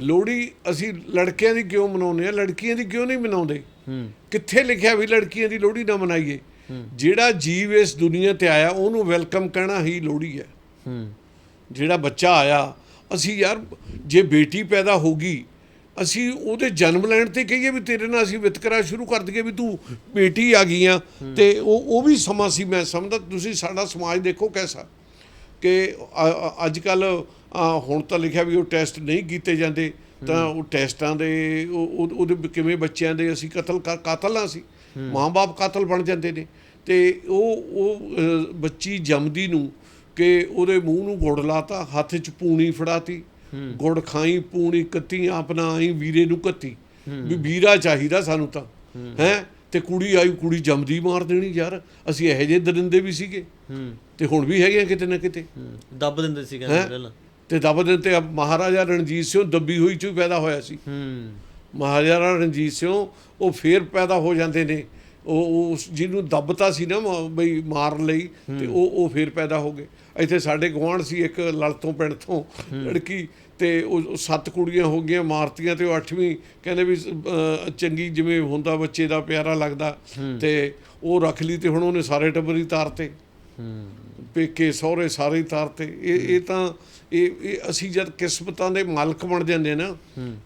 ਲੋਹੜੀ ਅਸੀਂ ਲੜਕਿਆਂ ਦੀ ਕਿਉਂ ਮਨਾਉਂਦੇ ਆ ਲੜਕੀਆਂ ਦੀ ਕਿਉਂ ਨਹੀਂ ਮਨਾਉਂਦੇ? ਕਿੱਥੇ ਲਿਖਿਆ ਵੀ ਲੜਕੀਆਂ ਦੀ ਲੋਹੜੀ ਨਾ ਮਨਾਈਏ? ਜਿਹੜਾ ਜੀਵ ਇਸ ਦੁਨੀਆ ਤੇ ਆਇਆ ਉਹਨੂੰ ਵੈਲਕਮ ਕਹਿਣਾ ਹੀ ਲੋਹੜੀ ਹੈ। ਹੂੰ। ਜਿਹੜਾ ਬੱਚਾ ਆਇਆ ਅਸੀਂ ਯਾਰ ਜੇ ਬੇਟੀ ਪੈਦਾ ਹੋਗੀ ਅਸੀਂ ਉਹਦੇ ਜਨਮ ਲੈਣ ਤੇ ਕਹੀਏ ਵੀ ਤੇਰੇ ਨਾਲ ਅਸੀਂ ਵਿਤਕਰਾ ਸ਼ੁਰੂ ਕਰ ਦਈਏ ਵੀ ਤੂੰ ਬੇਟੀ ਆ ਗਈ ਆ। ਤੇ ਉਹ ਉਹ ਵੀ ਸਮਾਂ ਸੀ ਮੈਂ ਸਮਝਦਾ ਤੁਸੀਂ ਸਾਡਾ ਸਮਾਜ ਦੇਖੋ ਕੈਸਾ। ਕਿ ਅੱਜ ਕੱਲ ਹੁਣ ਤਾਂ ਲਿਖਿਆ ਵੀ ਉਹ ਟੈਸਟ ਨਹੀਂ ਕੀਤੇ ਜਾਂਦੇ ਤਾਂ ਉਹ ਟੈਸਟਾਂ ਦੇ ਉਹ- ਉਹ- ਉਹਦੇ ਕਿਵੇਂ ਬੱਚਿਆਂ ਦੇ ਅਸੀਂ ਕਤਲ ਕਾਤਲ ਆ ਸੀ ਮਾਂ-ਬਾਪ ਕਾਤਲ ਬਣ ਜਾਂਦੇ ਨੇ। ਤੇ ਉਹ ਉਹ ਬੱਚੀ ਜੰਮਦੀ ਨੂੰ ਕਿ ਉਹਦੇ ਮੂੰਹ ਨੂੰ ਗੁੜ ਲਾਤਾ ਹੱਥ 'ਚ ਪੂਣੀ ਫੜਾਤੀ ਗੁੜ ਖਾਈ ਪੂਣੀ ਕੱਤੀ ਆਪਣਾ ਆਈ ਵੀਰੇ ਨੂੰ ਕੱਤੀ। ਵੀ ਵੀਰਾ ਚਾਹੀਦਾ ਸਾਨੂੰ ਤਾਂ। ਹੈ। ਤੇ ਕੁੜੀ ਆਈ ਕੁੜੀ ਜੰਮਦੀ ਮਾਰ ਦੇਣੀ ਯਾਰ। ਅਸੀਂ ਇਹੋ ਜਿਹੇ ਦਰਿੰਦੇ ਵੀ ਸੀਗੇ। ਤੇ ਹੁਣ ਵੀ ਹੈਗੇ ਕਿਤੇ ਨਾ ਕਿਤੇ। ਦੱਬ ਦਿੰਦੇ ਸੀ ਕਹਿੰਦੇ ਪਹਿਲਾਂ ਤੇ ਦਬ ਦੇ ਤੇ ਮਹਾਰਾਜਾ ਰਣਜੀਤ ਸਿੰਘ ਦੱਬੀ ਹੋਈ ਚ ਪੈਦਾ ਹੋਇਆ ਸੀ। ਹੂੰ। ਮਹਾਰਾਜਾ ਰਣਜੀਤ ਸਿੰਘ ਉਹ ਫੇਰ ਪੈਦਾ ਹੋ ਜਾਂਦੇ ਨੇ। ਉਹ ਉਸ ਜਿਹਨੂੰ ਦੱਬਤਾ ਸੀ ਨਾ ਬਈ ਮਾਰਨ ਲਈ ਤੇ ਉਹ ਉਹ ਫੇਰ ਪੈਦਾ ਹੋ ਗਏ। ਇੱਥੇ ਸਾਡੇ ਗੁਆਂਢ ਸੀ ਇੱਕ ਲਲਤੋਂ ਪਿੰਡ ਤੋਂ ਲੜਕੀ ਤੇ ਉਹ ਸੱਤ ਕੁੜੀਆਂ ਹੋ ਗਈਆਂ ਮਾਰਤੀਆਂ ਤੇ ਉਹ ਅੱਠਵੀਂ ਕਹਿੰਦੇ ਵੀ ਚੰਗੀ ਜਿਵੇਂ ਹੁੰਦਾ ਬੱਚੇ ਦਾ ਪਿਆਰਾ ਲੱਗਦਾ। ਤੇ ਉਹ ਰੱਖ ਲਈ ਤੇ ਹੁਣ ਉਹਨੇ ਸਾਰੇ ਟੱਬਰ ਹੀ ਤਾਰਤੇ। ਹੂੰ। ਪੇਕੇ ਸਹੁਰੇ ਸਾਰੇ ਤਾਰਤੇ। ਇਹ ਇਹ ਤਾਂ ਇਹ ਇਹ ਅਸੀਂ ਜਦ ਕਿਸਮਤਾਂ ਦੇ ਮਾਲਕ ਬਣ ਜਾਂਦੇ ਨਾ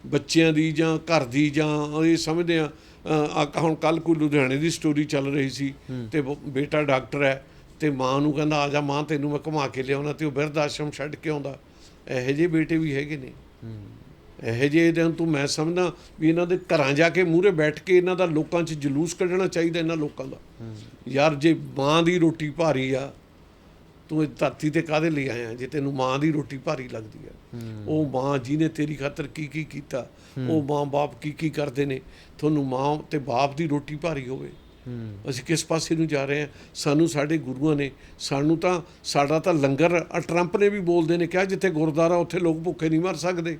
ਬੱਚਿਆਂ ਦੀ ਜਾਂ ਘਰ ਦੀ ਜਾਂ ਇਹ ਸਮਝਦੇ ਆ ਆ ਹੁਣ ਕੱਲ ਕੋਈ ਲੁਧਿਆਣੇ ਦੀ ਸਟੋਰੀ ਚੱਲ ਰਹੀ ਸੀ ਤੇ ਬੇਟਾ ਡਾਕਟਰ ਹੈ ਤੇ ਮਾਂ ਨੂੰ ਕਹਿੰਦਾ ਆ ਜਾ ਮਾਂ ਤੈਨੂੰ ਮੈਂ ਘੁਮਾ ਕੇ ਲਿਆਉਣਾ ਤੇ ਉਹ ਬਿਰਧ ਆਸ਼ਰਮ ਛੱਡ ਕੇ ਆਉਂਦਾ। ਇਹੋ ਜਿਹੇ ਬੇਟੇ ਵੀ ਹੈਗੇ ਨੇ। ਇਹੋ ਜਿਹੇ ਇਹਦੇ ਤੂੰ ਮੈਂ ਸਮਝਦਾ ਵੀ ਇਹਨਾਂ ਦੇ ਘਰਾਂ ਜਾ ਕੇ ਮੂਹਰੇ ਬੈਠ ਕੇ ਇਹਨਾਂ ਦਾ ਲੋਕਾਂ 'ਚ ਜਲੂਸ ਕੱਢਣਾ ਚਾਹੀਦਾ ਇਹਨਾਂ ਲੋਕਾਂ ਦਾ। ਯਾਰ ਜੇ ਮਾਂ ਦੀ ਰੋਟੀ ਭਾਰੀ ਆ ਤੂੰ ਇਹ ਧਰਤੀ ਤੇ ਕਾਦੇ ਲਈ ਆਇਆ ਜੇ ਤੈਨੂੰ ਮਾਂ ਦੀ ਰੋਟੀ ਭਾਰੀ ਲੱਗਦੀ ਆ ਉਹ ਮਾਂ ਜਿਹਨੇ ਤੇਰੀ ਖਾਤਰ ਕੀ ਕੀ ਕੀਤਾ ਉਹ ਮਾਂ ਬਾਪ ਕੀ ਕੀ ਕਰਦੇ ਨੇ ਤੁਹਾਨੂੰ ਮਾਂ ਤੇ ਬਾਪ ਦੀ ਰੋਟੀ ਭਾਰੀ ਹੋਵੇ। ਅਸੀਂ ਕਿਸ ਪਾਸੇ ਨੂੰ ਜਾ ਰਹੇ ਹਾਂ? ਸਾਨੂੰ ਸਾਡੇ ਗੁਰੂਆਂ ਨੇ ਸਾਨੂੰ ਤਾਂ ਸਾਡਾ ਤਾਂ ਲੰਗਰ ਟਰੰਪ ਨੇ ਵੀ ਬੋਲਦੇ ਨੇ ਕਿਹਾ ਜਿੱਥੇ ਗੁਰਦੁਆਰਾ ਉੱਥੇ ਲੋਕ ਭੁੱਖੇ ਨਹੀਂ ਮਰ ਸਕਦੇ।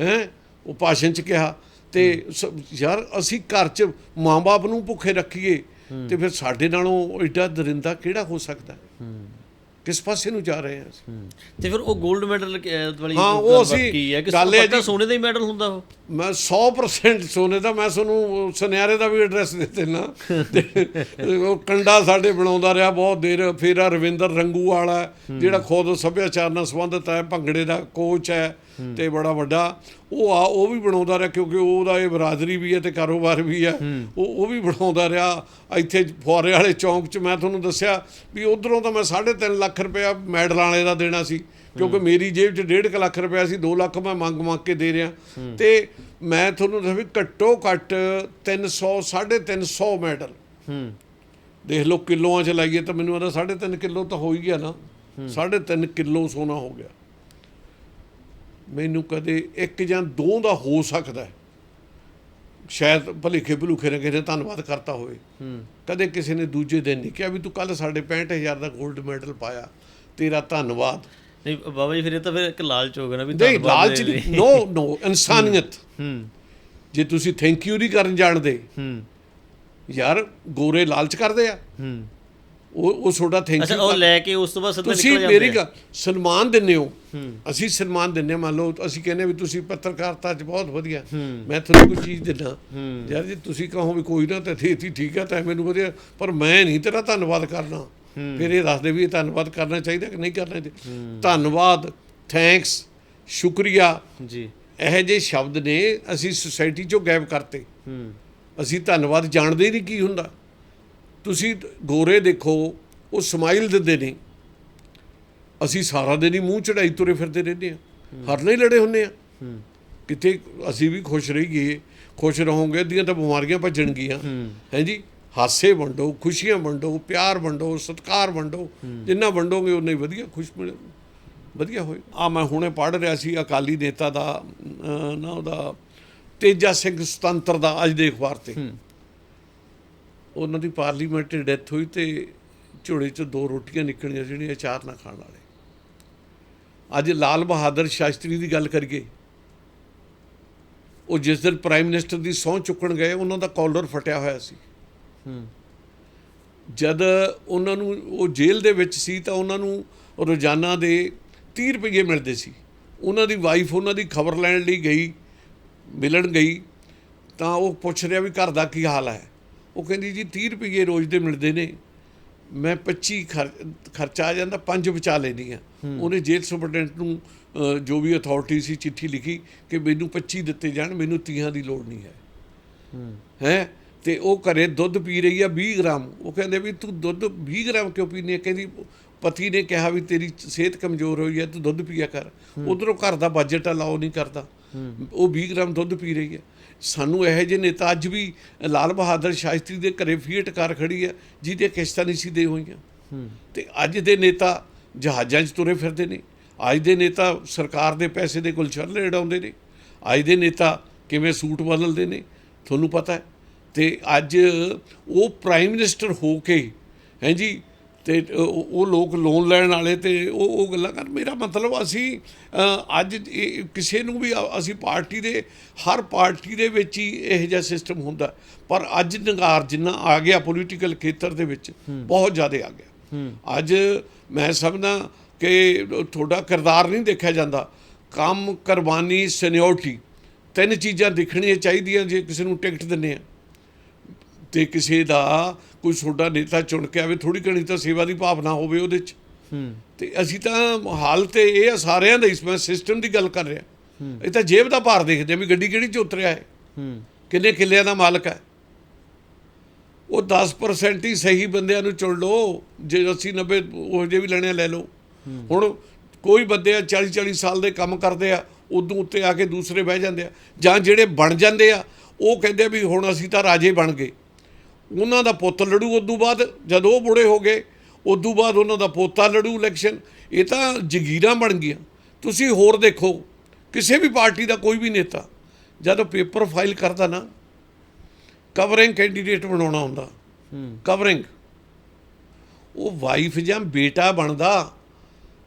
ਹੈ। ਉਹ ਭਾਸ਼ਣ ਚ ਕਿਹਾ। ਤੇ ਯਾਰ ਅਸੀਂ ਘਰ ਚ ਮਾਂ-ਬਾਪ ਨੂੰ ਭੁੱਖੇ ਰੱਖੀਏ। ਤੇ ਫਿਰ ਸਾਡੇ ਨਾਲੋਂ ਐਡਾ ਦਰਿੰਦਾ ਕਿਹੜਾ ਹੋ ਸਕਦਾ? ਹੈ? ਕਿਸ ਪਾਸੇ ਨੂੰ ਜਾ ਰਹੇ ਹਾਂ ਅਸੀਂ? ਤੇ ਫਿਰ ਉਹ 골ਡ ਮੈਡਲ ਵਾਲੀ ਹਾਂ, ਉਹ ਅਸੀਂ ਕੀ ਹੈ? ਕਿ ਪੱਕਾ ਸੋਨੇ ਦਾ ਹੀ ਮੈਡਲ ਹੁੰਦਾ ਉਹ? ਮੈਂ 100% ਸੋਨੇ ਦਾ ਮੈਂ ਤੁਹਾਨੂੰ ਸੁਨਿਆਰੇ ਦਾ ਵੀ ਐਡਰੈਸ ਦੇ ਦੇਣਾ ਤੇ ਉਹ ਕੰਡਾ ਸਾਡੇ ਬਣਾਉਂਦਾ ਰਿਹਾ ਬਹੁਤ ਦੇਰ ਫਿਰ ਰਵਿੰਦਰ ਰੰਗੂ ਵਾਲਾ ਜਿਹੜਾ ਖੁਦ ਸੱਭਿਆਚਾਰ ਨਾਲ ਸੰਬੰਧਿਤ ਹੈ ਭੰਗੜੇ ਦਾ ਕੋਚ ਹੈ। ਤੇ ਬੜਾ ਵੱਡਾ। ਉਹ ਆ ਉਹ ਵੀ ਬਣਾਉਂਦਾ ਰਿਹਾ ਕਿਉਂਕਿ ਉਹਦਾ ਇਹ ਬਰਾਦਰੀ ਵੀ ਹੈ ਤੇ ਕਾਰੋਬਾਰ ਵੀ ਹੈ। ਉਹ ਉਹ ਵੀ ਬਣਾਉਂਦਾ ਰਿਹਾ। ਇੱਥੇ ਫੁਆਰੇ ਵਾਲੇ ਚੌਂਕ 'ਚ ਮੈਂ ਤੁਹਾਨੂੰ ਦੱਸਿਆ ਵੀ ਉਧਰੋਂ ਤਾਂ ਮੈਂ 3.5 ਲੱਖ ਰੁਪਇਆ ਮੈਡਲ ਵਾਲੇ ਦਾ ਦੇਣਾ ਸੀ। ਕਿਉਂਕਿ ਮੇਰੀ ਜੇਬ 'ਚ 1.5 ਲੱਖ ਰੁਪਇਆ ਸੀ 2 ਲੱਖ ਮੈਂ ਮੰਗ ਮੰਗ ਕੇ ਦੇ ਰਿਹਾ। ਤੇ ਮੈਂ ਤੁਹਾਨੂੰ ਦੱਸਾਂ ਵੀ ਘੱਟੋ ਘੱਟ 300 350 ਮੈਡਲ। ਹੂੰ। ਦੇਖ ਲਓ ਕਿਲੋਆਂ 'ਚ ਲਾਈਏ ਤਾਂ ਮੈਨੂੰ ਆਦਾ 3.5 ਕਿਲੋ ਤਾਂ ਹੋ ਹੀ ਗਿਆ ਨਾ। 3.5 ਕਿਲੋ ਸੋਨਾ ਹੋ ਗਿਆ। ਮੈਨੂੰ ਕਦੇ ਇੱਕ ਜਾਂ ਦੋ ਦਾ ਹੋ ਸਕਦਾ ਹੈ। ਸ਼ਾਇਦ ਭਲੇਖੇ ਭਲੂਖੇ ਨੇ ਕਿਸੇ ਧੰਨਵਾਦ ਕਰਤਾ ਹੋਵੇ। ਕਦੇ ਕਿਸੇ ਨੇ ਦੂਜੇ ਦਿਨ ਨਹੀਂ ਕਿਹਾ ਵੀ ਤੂੰ ਕੱਲ ਸਾਡੇ 65000 ਦਾ 골ਡ ਮੈਡਲ ਪਾਇਆ ਤੇਰਾ ਧੰਨਵਾਦ। ਨਹੀਂ ਬਾਬਾ ਜੀ ਫਿਰ ਇਹ ਤਾਂ ਫਿਰ ਇੱਕ ਲਾਲਚ ਹੋ ਗਿਆ ਨਾ ਵੀ ਨਹੀਂ ਧੰਨਵਾਦ ਲਾਲਚ ਨਹੀਂ। ਨੋ ਨੋ ਇਨਸਾਨੀਅਤ। ਹੂੰ। ਜੇ ਤੁਸੀਂ ਥੈਂਕ ਯੂ ਨਹੀਂ ਕਰਨ ਜਾਣਦੇ ਹੂੰ। ਯਾਰ ਗੋਰੇ ਲਾਲਚ ਕਰਦੇ ਆ। ਹੂੰ। ਉਹ ਉਹ ਤੁਹਾਡਾ ਥੈਂਕ ਅੱਛਾ ਯੂ ਉਹ ਲੈ ਕੇ ਉਸ ਤੋਂ ਬਾਅਦ ਸਿੱਧਾ ਤੁਸੀਂ ਨਿਕਲ ਜਾਂਦੇ ਮੇਰੀ ਗੱਲ ਸਨਮਾਨ ਦਿੰਦੇ ਹੋ। ਅਸੀਂ ਸਨਮਾਨ ਹਾਂ, ਮੰਨ ਲਓ ਅਸੀਂ ਕਹਿੰਦੇ ਵੀ ਤੁਸੀਂ ਪੱਤਰਕਾਰਤਾ 'ਚ ਬਹੁਤ ਵਧੀਆ। ਮੈਂ ਤੁਹਾਨੂੰ ਕੋਈ ਚੀਜ਼ ਦਿੰਦਾ। ਯਾਰ ਜੇ ਤੁਸੀਂ ਕਹੋ ਵੀ ਕੋਈ ਨਾ ਤਾਂ ਠੀਕ ਠੀਕ ਆ ਤਾਂ ਮੈਨੂੰ ਵਧੀਆ। ਪਰ ਮੈਂ ਨਹੀਂ ਤੇਰਾ ਧੰਨਵਾਦ ਕਰਨਾ। ਫਿਰ ਇਹ ਦੱਸਦੇ ਵੀ ਇਹ ਧੰਨਵਾਦ ਕਰਨਾ ਚਾਹੀਦਾ ਕਿ ਨਹੀਂ ਕਰਨਾ ਚਾਹੀਦਾ। ਧੰਨਵਾਦ ਥੈਂਕਸ ਸ਼ੁਕਰੀਆ। ਜੀ। ਇਹੋ ਜਿਹੇ ਸ਼ਬਦ ਨੇ ਅਸੀਂ ਸੁਸਾਇਟੀ 'ਚੋਂ ਗਾਇਬ ਕਰਤੇ। ਅਸੀਂ ਧੰਨਵਾਦ ਜਾਣਦੇ ਹੀ ਨਹੀਂ ਕੀ ਹੁੰਦਾ। ਤੁਸੀਂ ਗੋਰੇ ਦੇਖੋ, ਉਹ ਸਮਾਈਲ ਦਿੰਦੇ ਨੇ। ਅਸੀਂ ਸਾਰਾ ਦਿਨ ਹੀ ਮੂੰਹ ਚੜਾਈ ਤੁਰੇ ਫਿਰਦੇ ਰਹਿੰਦੇ ਆ ਹਰ ਨਹੀਂ ਲੜੇ ਹੁੰਨੇ ਆ ਕਿਤੇ ਅਸੀਂ ਵੀ ਖੁਸ਼ ਰਹੀਏ, ਖੁਸ਼ ਰਹੋਗੇ, ਅੱਧੀਆਂ ਤਾਂ ਬਿਮਾਰੀਆਂ ਭੱਜਣਗੀਆਂ। ਹੈ ਜੀ? ਹਾਸੇ ਵੰਡੋ, ਖੁਸ਼ੀਆਂ ਵੰਡੋ, ਪਿਆਰ ਵੰਡੋ, ਸਤਿਕਾਰ ਵੰਡੋ। ਜਿੰਨਾ ਵੰਡੋਗੇ, ਉਨਾ ਹੀ ਵਧੀਆ ਖੁਸ਼ ਮਿਲੇ, ਵਧੀਆ ਹੋਏ। ਆ ਮੈਂ ਹੁਣੇ ਪੜ੍ਹ ਰਿਹਾ ਸੀ, ਅਕਾਲੀ ਨੇਤਾ ਦਾ ਨਾ ਉਹਦਾ, ਤੇਜਾ ਸਿੰਘ ਸੁਤੰਤਰ ਦਾ ਅੱਜ ਦੇ ਅਖਬਾਰ ਤੇ। ਉਹਨਾਂ ਦੀ ਪਾਰਲੀਮੈਂਟ 'ਚ ਡੈਥ ਹੋਈ ਤੇ ਝੋਲੇ 'ਚ ਦੋ ਰੋਟੀਆਂ ਨਿਕਲੀਆਂ ਜਿਹੜੀਆਂ ਅਚਾਰ ਨਾ ਖਾਣ ਵਾਲੇ। ਅੱਜ ਲਾਲ ਬਹਾਦਰ ਸ਼ਾਸਤਰੀ ਦੀ ਗੱਲ ਕਰੀਏ ਉਹ ਜਿਸ ਦਿਨ ਪ੍ਰਾਈਮ ਮਿਨਿਸਟਰ ਦੀ ਸਹੁੰ ਚੁੱਕਣ ਗਏ ਉਹਨਾਂ ਦਾ ਕਾਲਰ ਫਟਿਆ ਹੋਇਆ ਸੀ। ਹੂੰ। ਜਦ ਉਹਨਾਂ ਨੂੰ ਉਹ ਜੇਲ੍ਹ ਦੇ ਵਿੱਚ ਸੀ ਤਾਂ ਉਹਨਾਂ ਨੂੰ ਰੋਜ਼ਾਨਾ ਦੇ 30 ਰੁਪਏ ਮਿਲਦੇ ਸੀ। ਉਹਨਾਂ ਦੀ ਵਾਈਫ ਉਹਨਾਂ ਦੀ ਖਬਰ ਲੈਣ ਲਈ ਗਈ ਮਿਲਣ ਗਈ ਤਾਂ ਉਹ ਪੁੱਛ ਰਿਹਾ ਵੀ ਘਰ ਦਾ ਕੀ ਹਾਲ ਹੈ? ਉਹ ਕਹਿੰਦੀ ਜੀ 30 ਰੁਪਏ ਰੋਜ਼ ਦੇ ਮਿਲਦੇ ਨੇ। ਮੈਂ 25 ਖਰ- ਖਰਚਾ ਆ ਜਾਂਦਾ ਪੰਜ ਬਚਾ ਲੈਂਦੀ ਆ। ਉਹਨੇ ਜੇਲ੍ਹ ਸੁਪਰਡੈਂਟ ਨੂੰ ਜੋ ਵੀ ਅਥਾਰਟੀ ਸੀ ਚਿੱਠੀ ਲਿਖੀ ਕਿ ਮੈਨੂੰ 25 ਦਿੱਤੇ ਜਾਣ ਮੈਨੂੰ 30 ਦੀ ਲੋੜ ਨਹੀਂ ਹੈ। ਹੂੰ। ਹੈ? ਤੇ ਉਹ ਘਰੇ ਦੁੱਧ ਪੀ ਰਹੀ ਆ 20 ਗ੍ਰਾਮ। ਉਹ ਕਹਿੰਦੇ ਵੀ ਤੂੰ ਦੁੱਧ 20 ਗ੍ਰਾਮ ਕਿਉਂ ਪੀਨੀ ਹੈ ਕਹਿੰਦੀ ਪਤੀ ਨੇ ਕਿਹਾ ਵੀ ਤੇਰੀ ਸਿਹਤ ਕਮਜ਼ੋਰ ਹੋਈ ਹੈ ਤੂੰ ਦੁੱਧ ਪੀਆ ਕਰ। ਉਧਰੋਂ ਘਰ ਦਾ ਬਜਟ ਅਲਾਉ ਨਹੀਂ ਕਰਦਾ। ਉਹ 20 ਗ੍ਰਾਮ ਦੁੱਧ ਪੀ ਰਹੀ ਹੈ ਸਾਨੂੰ ਇਹੋ ਜਿਹੇ ਨੇਤਾ ਅੱਜ ਵੀ ਲਾਲ ਬਹਾਦਰ ਸ਼ਾਸਤਰੀ ਦੇ ਘਰੇ ਫੀਟ ਕਾਰ ਖੜੀ ਹੈ ਜਿਹਦੇ ਕਿਸ਼ਤਾਂ ਨਹੀਂ ਸੀ ਦੇ ਹੋਈਆਂ। ਤੇ ਅੱਜ ਦੇ ਨੇਤਾ ਜਹਾਜ਼ਾਂ 'ਚ ਤੁਰੇ ਫਿਰਦੇ ਨੇ। ਅੱਜ ਦੇ ਨੇਤਾ ਸਰਕਾਰ ਦੇ ਪੈਸੇ ਦੇ ਗੁਲਛਰਲੇ ਉਡਾਉਂਦੇ ਨੇ। ਅੱਜ ਦੇ ਨੇਤਾ ਕਿਵੇਂ ਸੂਟ ਬਦਲਦੇ ਨੇ ਤੁਹਾਨੂੰ ਪਤਾ ਹੈ। ਤੇ ਅੱਜ ਉਹ ਪ੍ਰਾਈਮ ਮਿਨਿਸਟਰ ਹੋ ਕੇ ਹੈ ਜੀ ਤੇ ਉਹ ਲੋਕ ਲੋਨ ਲੈਣ ਵਾਲੇ ਤੇ ਉਹ ਉਹ ਗੱਲਾਂ ਕਰ ਮੇਰਾ ਮਤਲਬ ਅਸੀਂ ਅੱਜ ਕਿਸੇ ਨੂੰ ਵੀ ਅਸੀਂ ਪਾਰਟੀ ਦੇ ਹਰ ਪਾਰਟੀ ਦੇ ਵਿੱਚ ਹੀ ਇਹੋ ਜਿਹਾ ਸਿਸਟਮ ਹੁੰਦਾ। ਪਰ ਅੱਜ ਨਿਗਾਰ ਜਿੰਨਾ ਆ ਗਿਆ ਪੋਲੀਟੀਕਲ ਖੇਤਰ ਦੇ ਵਿੱਚ ਬਹੁਤ ਜ਼ਿਆਦਾ ਆ ਗਿਆ। ਅੱਜ ਮੈਂ ਸਮਝਦਾ ਕਿ ਤੁਹਾਡਾ ਕਿਰਦਾਰ ਨਹੀਂ ਦੇਖਿਆ ਜਾਂਦਾ। ਕੰਮ ਕੁਰਬਾਨੀ ਸੀਨੀਅਰਟੀ ਤਿੰਨ ਚੀਜ਼ਾਂ ਦਿਖਣੀਆਂ ਚਾਹੀਦੀਆਂ ਜੇ ਕਿਸੇ ਨੂੰ ਟਿਕਟ ਦਿੰਨੇ ਆ। ਤੇ ਕਿਸੇ ਦਾ ਕੋਈ ਤੁਹਾਡਾ ਨੇਤਾ ਚੁਣ ਕੇ ਆਵੇ ਥੋੜੀ ਘਣੀ ਤਾਂ ਸੇਵਾ ਦੀ ਭਾਵਨਾ ਹੋਵੇ ਉਹਦੇ 'ਚ। ਤੇ ਅਸੀਂ ਤਾਂ ਹਾਲ ਤੇ ਇਹ ਆ ਸਾਰਿਆਂ ਦਾ ਇਸ ਮੈਂ ਸਿਸਟਮ ਦੀ ਗੱਲ ਕਰ ਰਿਹਾ। ਇਹ ਤਾਂ ਜੇਬ ਦਾ ਭਾਰ ਦੇਖਦੇ ਆ ਵੀ ਗੱਡੀ ਕਿਹੜੀ 'ਚ ਉਤਰਿਆ ਹੈ। ਕਿੰਨੇ ਕਿੱਲਿਆਂ ਦਾ ਮਾਲਕ ਹੈ। ਉਹ 10% ਹੀ ਸਹੀ ਬੰਦਿਆਂ ਨੂੰ ਚੁਣ ਲਓ ਜੇ 80 90 ਉਹ ਜੇ ਵੀ ਲੈਣੇ ਲੈ ਲਓ। ਹੁਣ ਕੋਈ ਬੰਦੇ ਆ 40 40 ਸਾਲ ਦੇ ਕੰਮ ਕਰਦੇ ਆ ਉਦੋਂ ਉੱਤੇ ਆ ਕੇ ਦੂਸਰੇ ਬਹਿ ਜਾਂਦੇ ਆ। ਜਾਂ ਜਿਹੜੇ ਬਣ ਜਾਂਦੇ ਆ ਉਹ ਕਹਿੰਦੇ ਵੀ ਹੁਣ ਅਸੀਂ ਤਾਂ ਰਾਜੇ ਬਣ ਗਏ। ਉਹਨਾਂ ਦਾ ਪੁੱਤ ਲੜੂ ਉਦੋਂ ਬਾਅਦ ਜਦ ਉਹ ਬੁੜੇ ਹੋ ਗਏ ਉਦੋਂ ਬਾਅਦ ਉਹਨਾਂ ਦਾ ਪੋਤਾ ਲੜੂ ਇਲੈਕਸ਼ਨ ਇਹ ਤਾਂ ਜਗੀਰਾਂ ਬਣ ਗਈਆਂ। ਤੁਸੀਂ ਹੋਰ ਦੇਖੋ ਕਿਸੇ ਵੀ ਪਾਰਟੀ ਦਾ ਕੋਈ ਵੀ ਨੇਤਾ ਜਦੋਂ ਪੇਪਰ ਫਾਈਲ ਕਰਦਾ ਨਾ ਕਵਰਿੰਗ ਕੈਂਡੀਡੇਟ ਬਣਾਉਣਾ ਹੁੰਦਾ। ਕਵਰਿੰਗ। ਉਹ ਵਾਈਫ ਜਾਂ ਬੇਟਾ ਬਣਦਾ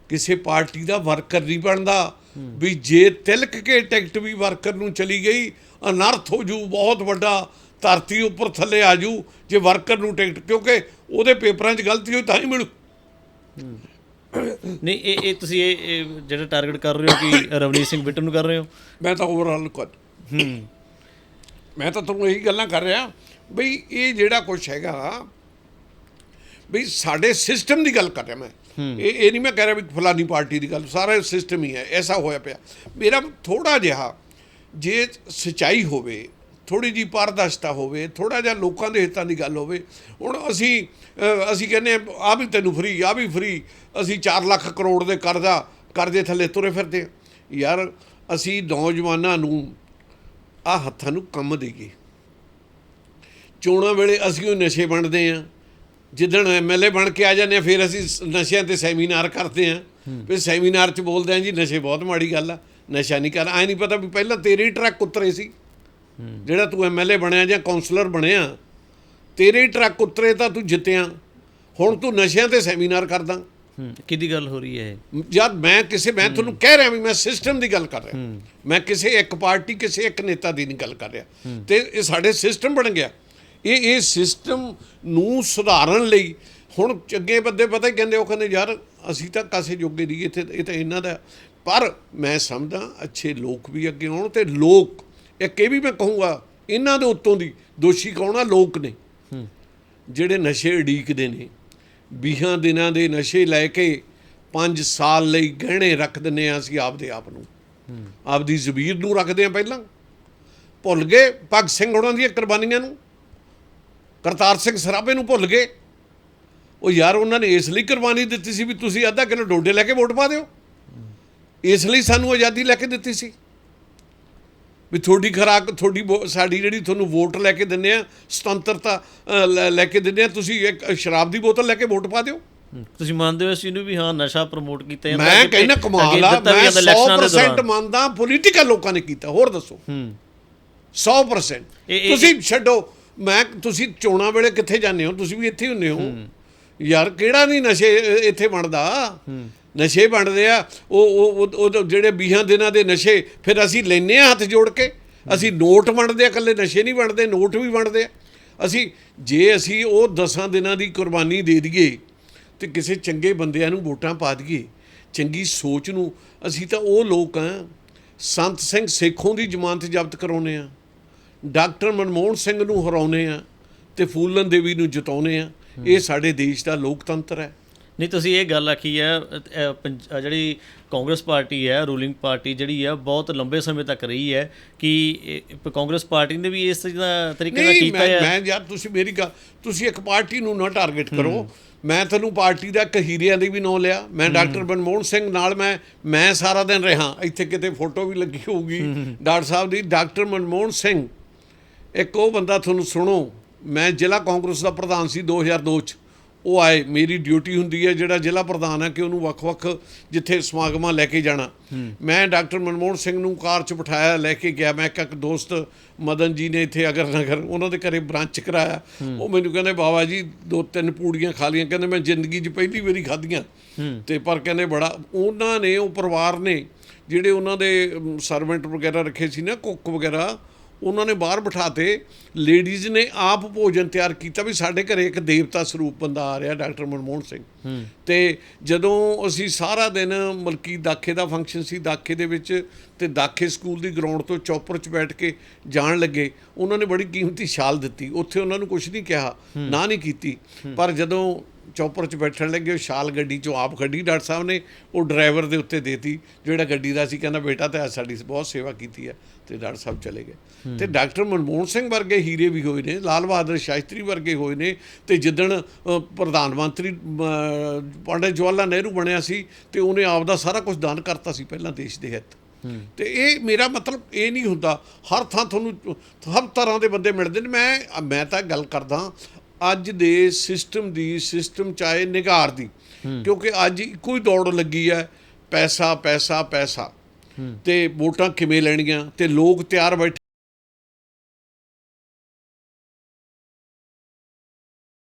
ਕਿਸੇ ਪਾਰਟੀ ਦਾ ਵਰਕਰ ਨਹੀਂ ਬਣਦਾ। ਵੀ ਜੇ ਤਿਲਕ ਕੇ ਟਿਕਟ ਵੀ ਵਰਕਰ ਨੂੰ ਚਲੀ ਗਈ ਅਨਰਥ ਹੋ ਜੂ ਬਹੁਤ ਵੱਡਾ ਧਰਤੀ ਉੱਪਰ ਥੱਲੇ ਆ ਜੂ ਜੇ ਵਰਕਰ ਨੂੰ ਟਿਕਟ ਕਿਉਂਕਿ ਉਹਦੇ ਪੇਪਰਾਂ 'ਚ ਗਲਤੀ ਹੋਈ ਤਾਂ ਹੀ ਮਿਲੂ। ਨਹੀਂ ਇਹ ਇਹ ਤੁਸੀਂ ਇਹ ਇਹ ਜਿਹੜਾ ਟਾਰਗੇਟ ਕਰ ਰਹੇ ਹੋ ਕਿ ਰਵਨੀਤ ਸਿੰਘ ਬਿੱਟੂ ਨੂੰ ਕਰ ਰਹੇ ਹੋ? ਮੈਂ ਤਾਂ ਓਵਰਆਲ ਕਰ ਹੂੰ। ਮੈਂ ਤਾਂ ਤੁਹਾਨੂੰ ਇਹੀ ਗੱਲਾਂ ਕਰ ਰਿਹਾ ਬਈ ਇਹ ਜਿਹੜਾ ਕੁਝ ਹੈਗਾ ਬਈ ਸਾਡੇ ਸਿਸਟਮ ਦੀ ਗੱਲ ਕਰ ਰਿਹਾ ਮੈਂ। ਇਹ ਇਹ ਨਹੀਂ ਮੈਂ ਕਹਿ ਰਿਹਾ ਵੀ ਫਲਾਨੀ ਪਾਰਟੀ ਦੀ ਗੱਲ ਸਾਰਾ ਸਿਸਟਮ ਹੀ ਹੈ ਐਸਾ ਹੋਇਆ ਪਿਆ। ਮੇਰਾ ਥੋੜਾ ਜਿਹਾ ਜੇ ਸਚਾਈ ਹੋਵੇ ਥੋੜੀ ਜੀ ਪਾਰਦਰਸ਼ਤਾ ਹੋਵੇ ਥੋੜਾ ਜਿਹਾ ਲੋਕਾਂ ਦੇ ਹਿੱਤਾਂ ਦੀ ਗੱਲ ਹੋਵੇ ਹੁਣ ਅਸੀਂ ਅਸੀਂ ਕਹਿੰਦੇ ਆ ਵੀ ਤੈਨੂੰ ਫ੍ਰੀ ਆ ਵੀ ਫ੍ਰੀ ਅਸੀਂ 4 ਲੱਖ ਕਰੋੜ ਦੇ ਕਰਜ਼ਾ ਕਰਜ਼ੇ ਥੱਲੇ ਤੁਰੇ ਫਿਰਦੇ। ਯਾਰ ਅਸੀਂ ਨੌਜਵਾਨਾਂ ਨੂੰ ਆ ਹੱਥਾਂ ਨੂੰ ਕੰਮ ਦੇਈਏ। ਚੋਣਾਂ ਵੇਲੇ ਅਸੀਂ ਉਹ ਨਸ਼ੇ ਵੰਡਦੇ ਆ ਜਿੱਦਣ ਐਮਐਲਏ ਬਣ ਕੇ ਆ ਜਾਂਦੇ ਆ ਫਿਰ ਅਸੀਂ ਨਸ਼ਿਆਂ ਤੇ ਸੈਮੀਨਾਰ ਕਰਦੇ ਆ ਫਿਰ ਸੈਮੀਨਾਰ 'ਚ ਬੋਲਦੇ ਆ ਜੀ ਨਸ਼ੇ ਬਹੁਤ ਮਾੜੀ ਗੱਲ ਆ ਨਸ਼ਾ ਨਹੀਂ ਕਰ। ਐ ਨਹੀਂ ਪਤਾ ਵੀ ਪਹਿਲਾਂ ਤੇਰੇ ਹੀ ਟਰੱਕ ਉਤਰੇ ਸੀ। ਜਿਹੜਾ ਤੂੰ ਐਮਐਲਏ ਬਣਿਆ ਜਾਂ ਕਾਉਂਸਲਰ ਬਣਿਆ ਤੇਰੇ ਟਰੱਕ ਉਤਰੇ ਤਾਂ ਤੂੰ ਜਿੱਤਿਆ। ਹੁਣ ਤੂੰ ਨਸ਼ਿਆਂ ਤੇ ਸੈਮੀਨਾਰ ਕਰਦਾ। ਕਿਹਦੀ ਗੱਲ ਹੋ ਰਹੀ ਹੈ ਜਦ ਮੈਂ ਕਿਸੇ ਮੈਂ ਤੁਹਾਨੂੰ ਕਹਿ ਰਿਹਾ ਵੀ ਮੈਂ ਸਿਸਟਮ ਦੀ ਗੱਲ ਕਰ ਰਿਹਾ। ਮੈਂ ਕਿਸੇ ਇੱਕ ਪਾਰਟੀ ਕਿਸੇ ਇੱਕ ਨੇਤਾ ਦੀ ਨਹੀਂ ਗੱਲ ਕਰ ਰਿਹਾ। ਤੇ ਇਹ ਸਾਡੇ ਸਿਸਟਮ ਬਣ ਗਿਆ। ਇਹ ਇਹ ਸਿਸਟਮ ਨੂੰ ਸੁਧਾਰਨ ਲਈ ਹੁਣ ਚੰਗੇ ਬੰਦੇ ਪਤਾ ਹੀ ਕਹਿੰਦੇ ਉਹ ਕਹਿੰਦੇ ਯਾਰ ਅਸੀਂ ਤਾਂ ਕਾਸੇ ਜੋਗੇ ਨਹੀਂ ਇੱਥੇ ਇਹ ਤਾਂ ਇਹਨਾਂ ਦਾ ਪਰ ਮੈਂ ਸਮਝਦਾ ਅੱਛੇ ਲੋਕ ਵੀ ਅੱਗੇ ਆਉਣ ਤੇ ਲੋਕ ਇੱਕ ਇਹ ਵੀ ਮੈਂ ਕਹੂੰਗਾ ਇਹਨਾਂ ਦੇ ਉੱਤੋਂ ਦੀ ਦੋਸ਼ੀ ਕੌਣ ਆ? ਲੋਕ ਨੇ। ਜਿਹੜੇ ਨਸ਼ੇ ਉਡੀਕਦੇ ਨੇ 20 ਦਿਨਾਂ ਦੇ ਨਸ਼ੇ ਲੈ ਕੇ 5 ਸਾਲ ਲਈ ਗਹਿਣੇ ਰੱਖ ਦਿੰਨੇ ਆ ਅਸੀਂ ਆਪਦੇ ਆਪ ਨੂੰ। ਆਪਦੀ ਜ਼ਮੀਰ ਨੂੰ ਰੱਖਦੇ ਆ ਪਹਿਲਾਂ। ਭੁੱਲ ਗਏ ਭਗਤ ਸਿੰਘ ਹੋਣਾ ਦੀਆਂ ਕੁਰਬਾਨੀਆਂ ਨੂੰ? ਕਰਤਾਰ ਸਿੰਘ ਸਰਾਭੇ ਨੂੰ ਭੁੱਲ ਗਏ? ਉਹ ਯਾਰ ਉਹਨਾਂ ਨੇ ਇਸ ਲਈ ਕੁਰਬਾਨੀ ਦਿੱਤੀ ਸੀ ਵੀ ਤੁਸੀਂ ਅੱਧਾ ਕਿਲੋ ਡੋਡੇ ਲੈ ਕੇ ਵੋਟ ਪਾ ਦਿਓ। ਇਸ ਲਈ ਸਾਨੂੰ ਆਜ਼ਾਦੀ ਲੈ ਕੇ ਦਿੱਤੀ ਸੀ। ਵੀ ਤੁਹਾਡੀ ਖਰਾਕ ਤੁਹਾਡੀ ਸਾਡੀ ਜਿਹੜੀ ਤੁਹਾਨੂੰ ਵੋਟ ਲੈ ਕੇ ਦਿੰਨੇ ਆ ਸੁਤੰਤਰਤਾ ਲੈ- ਕੇ ਦਿੰਨੇ ਆ ਤੁਸੀਂ ਇੱਕ ਸ਼ਰਾਬ ਦੀ ਬੋਤਲ ਲੈ ਕੇ ਵੋਟ ਪਾ ਦਿਓ। ਤੁਸੀਂ ਮੰਨਦੇ ਹੋ ਇਸ ਨੂੰ ਵੀ ਹਾਂ ਨਸ਼ਾ ਪ੍ਰਮੋਟ ਕੀਤਾ ਜਾਂਦਾ ਮੈਂ ਕਹਿੰਦਾ ਕਮਾਲ ਆ ਮੈਂ ਜਾਂਦਾ ਇਲੈਕਸ਼ਨਾਂ ਦੇ 100% ਦੌਰਾਨ। ਮੰਨਦਾ ਪੋਲੀਟੀਕਲ ਲੋਕਾਂ ਨੇ ਕੀਤਾ ਹੋਰ ਦੱਸੋ। ਹੂੰ। 100% ਇਹ- ਇਹ- ਤੁਸੀਂ ਛੱਡੋ ਮੈਂ ਤੁਸੀਂ ਚੋਣਾਂ ਵੇਲੇ ਕਿੱਥੇ ਜਾਂਦੇ ਹੋ? ਤੁਸੀਂ ਵੀ ਇੱਥੇ ਹੁੰਦੇ ਹੋ। ਯਾਰ ਕਿਹੜਾ ਨਹੀਂ ਨਸ਼ੇ ਇੱਥੇ ਬਣਦਾ ਨਸ਼ੇ ਵੰਡਦੇ ਆ, ਉਹ ਉਹ, ਉਹ- ਉਹ ਜਿਹੜੇ 20 ਦਿਨਾਂ ਦੇ ਨਸ਼ੇ, ਫਿਰ ਅਸੀਂ ਲੈਨੇ ਆ ਹੱਥ ਜੋੜ ਕੇ। ਅਸੀਂ ਨੋਟ ਵੰਡਦੇ ਆ, ਇਕੱਲੇ ਨਸ਼ੇ ਨਹੀਂ ਵੰਡਦੇ, ਨੋਟ ਵੀ ਵੰਡਦੇ ਆ। ਅਸੀਂ, ਜੇ ਅਸੀਂ ਉਹ 10 ਦਿਨਾਂ ਦੀ ਕੁਰਬਾਨੀ ਦੇ ਦਈਏ, ਤੇ ਕਿਸੇ ਚੰਗੇ ਬੰਦਿਆਂ ਨੂੰ ਵੋਟਾਂ ਪਾ ਦਈਏ, ਚੰਗੀ ਸੋਚ ਨੂੰ, ਅਸੀਂ ਤਾਂ ਉਹ ਲੋਕ ਆ, ਸੰਤ ਸਿੰਘ ਸੇਖੋਂ ਦੀ ਜ਼ਮਾਨਤ ਜ਼ਬਤ ਕਰਾਉਨੇ ਆ, ਡਾਕਟਰ ਮਨਮੋਹਨ ਸਿੰਘ ਨੂੰ ਹਰਾਉਨੇ ਆ, ਤੇ ਫੂਲਨ ਦੇਵੀ ਨੂੰ ਜਿਤਾਉਨੇ ਆ। ਇਹ ਸਾਡੇ ਦੇਸ਼ ਦਾ ਲੋਕਤੰਤਰ ਹੈ। ਨਹੀਂ ਤੁਸੀਂ ਇਹ ਗੱਲ ਆਖੀ ਹੈ ਜਿਹੜੀ ਕਾਂਗਰਸ ਪਾਰਟੀ ਹੈ ਰੂਲਿੰਗ ਪਾਰਟੀ ਜਿਹੜੀ ਹੈ ਬਹੁਤ ਲੰਬੇ ਸਮੇਂ ਤੱਕ ਰਹੀ ਹੈ ਕਿ ਕਾਂਗਰਸ ਪਾਰਟੀ ਨੇ ਵੀ ਇਸ ਤਰੀਕੇ ਨਾਲ ਕੀਤਾ ਹੈ ਮੈਂ ਯਾਰ ਤੁਸੀਂ ਮੇਰੀ ਗੱਲ ਤੁਸੀਂ ਇੱਕ ਪਾਰਟੀ ਨੂੰ ਨਾ ਟਾਰਗੇਟ ਕਰੋ। ਮੈਂ ਤੁਹਾਨੂੰ ਪਾਰਟੀ ਦਾ ਕਹੀਰਿਆਂ ਦੀ ਵੀ ਨਾਂ ਲਿਆ। ਮੈਂ ਡਾਕਟਰ ਮਨਮੋਹਨ ਸਿੰਘ ਨਾਲ ਮੈਂ ਮੈਂ ਸਾਰਾ ਦਿਨ ਰਿਹਾ। ਇੱਥੇ ਕਿਤੇ ਫੋਟੋ ਵੀ ਲੱਗੀ ਹੋਊਗੀ। ਡਾਕਟਰ ਸਾਹਿਬ ਦੀ ਡਾਕਟਰ ਮਨਮੋਹਨ ਸਿੰਘ ਇੱਕ ਉਹ ਬੰਦਾ ਤੁਹਾਨੂੰ ਸੁਣੋ। ਮੈਂ ਜ਼ਿਲ੍ਹਾ ਕਾਂਗਰਸ ਦਾ ਪ੍ਰਧਾਨ ਸੀ 2002 ਚ। ਉਹ ਆਏ, ਮੇਰੀ ਡਿਊਟੀ ਹੁੰਦੀ ਹੈ ਜਿਹੜਾ ਜ਼ਿਲ੍ਹਾ ਪ੍ਰਧਾਨ ਹੈ ਕਿ ਉਹਨੂੰ ਵੱਖ-ਵੱਖ ਜਿੱਥੇ ਸਮਾਗਮਾਂ ਲੈ ਕੇ ਜਾਣਾ। ਮੈਂ ਡਾਕਟਰ ਮਨਮੋਹਨ ਸਿੰਘ ਨੂੰ ਕਾਰ 'ਚ ਬਿਠਾਇਆ, ਲੈ ਕੇ ਗਿਆ। ਮੈਂ ਇੱਕ ਦੋਸਤ ਮਦਨ ਜੀ ਨੇ ਇੱਥੇ ਅਗਰ ਨਗਰ ਉਹਨਾਂ ਦੇ ਘਰੇ ਬ੍ਰਾਂਚ ਕਰਾਇਆ। ਉਹ ਮੈਨੂੰ ਕਹਿੰਦੇ, ਬਾਬਾ ਜੀ ਦੋ ਤਿੰਨ ਪੂੜੀਆਂ ਖਾ ਲੀਆਂ ਕਹਿੰਦੇ, ਮੈਂ ਜ਼ਿੰਦਗੀ 'ਚ ਪਹਿਲੀ ਵਾਰੀ ਖਾਧੀਆਂ। ਤੇ ਪਰ ਕਹਿੰਦੇ, ਬੜਾ। ਉਹਨਾਂ ਨੇ, ਉਹ ਪਰਿਵਾਰ ਨੇ ਜਿਹੜੇ ਉਹਨਾਂ ਦੇ ਸਰਵੈਂਟ ਵਗੈਰਾ ਰੱਖੇ ਸੀ ਨਾ, ਕੁੱਕ ਵਗੈਰਾ ਉਹਨਾਂ ਨੇ ਬਾਹਰ ਬਿਠਾਤੇ। ਲੇਡੀਜ਼ ਨੇ ਆਪ ਭੋਜਨ ਤਿਆਰ ਕੀਤਾ ਵੀ ਸਾਡੇ ਘਰੇ ਇੱਕ ਦੇਵਤਾ ਸਰੂਪ ਬੰਦਾ ਆ ਰਿਹਾ ਡਾਕਟਰ ਮਨਮੋਹਨ ਸਿੰਘ। ਤੇ ਜਦੋਂ ਅਸੀਂ ਸਾਰਾ ਦਿਨ ਮਲਕੀ ਦਾਖੇ ਦਾ ਫੰਕਸ਼ਨ ਸੀ ਦਾਖੇ ਦੇ ਵਿੱਚ ਤੇ ਦਾਖੇ ਸਕੂਲ ਦੀ ਗਰਾਊਂਡ ਤੋਂ ਚੌਪਰ 'ਚ ਬੈਠ ਕੇ ਜਾਣ ਲੱਗੇ ਉਹਨਾਂ ਨੇ ਬੜੀ ਕੀਮਤੀ ਸ਼ਾਲ ਦਿੱਤੀ। ਉੱਥੇ ਉਹਨਾਂ ਨੂੰ ਕੁਝ ਨਹੀਂ ਕਿਹਾ ਨਾ ਨਹੀਂ ਕੀਤੀ। ਪਰ ਜਦੋਂ ਚੌਪਰ 'ਚ ਬੈਠਣ ਲੱਗੇ ਉਹ ਸ਼ਾਲ ਗੱਡੀ 'ਚੋਂ ਆਪ ਕੱਢੀ ਡਾਕਟਰ ਸਾਹਿਬ ਨੇ ਉਹ ਡਰਾਈਵਰ ਦੇ ਉੱਤੇ ਦੇਤੀ ਜਿਹੜਾ ਗੱਡੀ ਦਾ ਸੀ ਕਹਿੰਦਾ ਬੇਟਾ ਤੇ ਸਾਡੀ ਬਹੁਤ ਸੇਵਾ ਕੀਤੀ ਹੈ ਤੇ ਡਾਕਟਰ ਸਾਹਿਬ ਚਲੇ ਗਏ। ਤੇ ਡਾਕਟਰ ਮਨਮੋਹਨ ਸਿੰਘ ਵਰਗੇ ਹੀਰੇ ਵੀ ਹੋਏ ਨੇ ਲਾਲ ਬਹਾਦਰ ਸ਼ਾਸਤਰੀ ਵਰਗੇ ਹੋਏ ਨੇ ਤੇ ਜਿੱਦਣ ਪ੍ਰਧਾਨ ਮੰਤਰੀ ਪੰਡਿਤ ਜਵਾਹਰ ਲਾਲ ਨਹਿਰੂ ਬਣਿਆ ਸੀ ਤੇ ਉਹਨੇ ਆਪ ਦਾ ਸਾਰਾ ਕੁਝ ਦਾਨ ਕਰਤਾ ਸੀ ਪਹਿਲਾਂ ਦੇਸ਼ ਦੇ ਹਿੱਤ। ਤੇ ਇਹ ਮੇਰਾ ਮਤਲਬ ਇਹ ਨਹੀਂ ਹੁੰਦਾ ਹਰ ਥਾਂ ਤੁਹਾਨੂੰ ਹਰ ਤਰ੍ਹਾਂ ਦੇ ਬੰਦੇ ਮਿਲਦੇ ਨੇ ਮੈਂ ਮੈਂ ਤਾਂ ਗੱਲ ਕਰਦਾ ਅੱਜ ਦੇ ਸਿਸਟਮ ਦੀ ਸਿਸਟਮ ਚਾਹੇ ਨਿਗਾਰ ਦੀ ਕਿਉਂਕਿ ਅੱਜ ਇੱਕੋ ਹੀ ਦੌੜ ਲੱਗੀ ਹੈ ਪੈਸਾ ਪੈਸਾ ਪੈਸਾ। ਤੇ ਵੋਟਾਂ ਕਿਵੇਂ ਲੈਣੀਆਂ ਤੇ ਲੋਕ ਤਿਆਰ ਬੈਠੇ